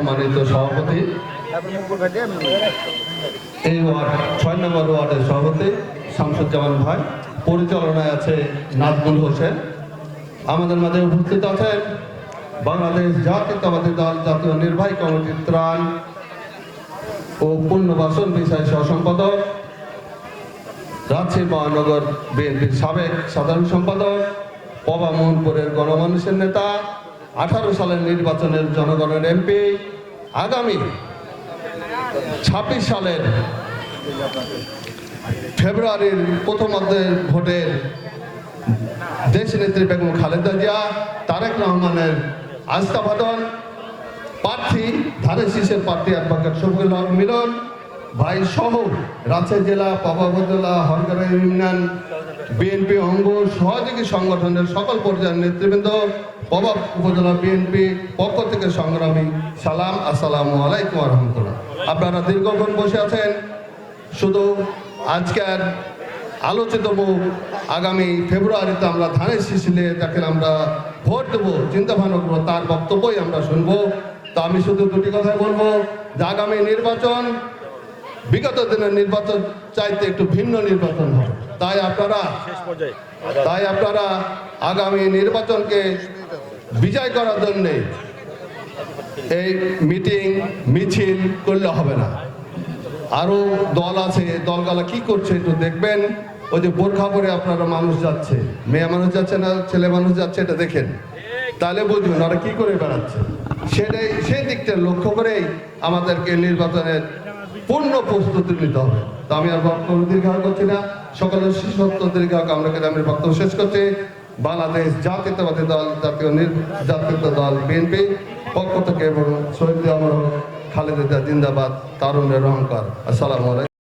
সম্মানিত সভাপতি। এই ওয়ার্ড, ছয় নম্বর ওয়ার্ডের সভাপতি শামসুজ্জামান ভাই। পরিচালনায় আছে নাজমুল হোসেন। আমাদের মাঝে উপস্থিত আছেন বাংলাদেশ জাতীয়তাবাদী দল জাতীয় নির্বাহী কমিটির ত্রাণ ও পুনর্বাসন বিষয় সহ সম্পাদক, রাজশাহী মহানগর বিএনপির সাবেক সাধারণ সম্পাদক পবা মোহনপুরের গণমানুষের নেতা আঠারো সালের নির্বাচনের জনগণের এমপি আগামী ছাব্বিশ সালের ফেব্রুয়ারির প্রথমার্ধের ভোটের দেশ নেত্রী বেগম খালেদা জিয়া, তারেক রহমানের আস্থাভাদন প্রার্থী ধারে শীষের প্রার্থী অ্যাডভোকেট শফিকুল মিলন ভাই সহ রাজশাহী জেলা পাবাবদলা হরগড়া ইউনিয়ন বিএনপি অঙ্গ সহযোগী সংগঠনের সকল পর্যায়ের নেতৃবৃন্দ পবাব উপজেলা বিএনপি পক্ষ থেকে সংগ্রামী সালাম, আসসালামু আলাইকুম রহমতুল্লাহ। আপনারা দীর্ঘক্ষণ বসে আছেন। শুধু আজকের আলোচিত মুখ আগামী ফেব্রুয়ারিতে আমরা ধানের শিশিলে যাকে আমরা ভোট দেবো চিন্তা ভাবনা করব, তার বক্তব্যই আমরা শুনব। তো আমি শুধু দুটি কথাই বলব যে আগামী নির্বাচন বিগত দিনের নির্বাচন চাইতে একটু ভিন্ন নির্বাচন হবে। তাই আপনারা তাই আপনারা আগামী নির্বাচনকে বিজয় করার জন্যে এই মিটিং মিছিল করলে হবে না। আরও দল আছে দলগালা কি করছে একটু দেখবেন। ওই যে বোরখা পরে আপনারা মানুষ যাচ্ছে মেয়ে মানুষ যাচ্ছে না ছেলে মানুষ যাচ্ছে এটা দেখেন। তাহলে বুঝবেন ওরা কি করে বেড়াচ্ছে। সেটাই সেই দিকটা লক্ষ্য করেই আমাদেরকে নির্বাচনের পূর্ণ প্রস্তুতি নিতে হবে। তো আমি আর বক্তব্য দীর্ঘায়ন করছি না। সকলের শিশু দীর্ঘায়ক আমরা আমি বক্তব্য শেষ করছি। বাংলাদেশ জাতীয়তাবাদী দল, জাতীয় জাতীয় দল, বিএনপি পক্ষ থেকে এবং শহীদ আমার খালেদা জিন্দাবাদ তারুণের অহংকার। আসসালামু আলাইকুম।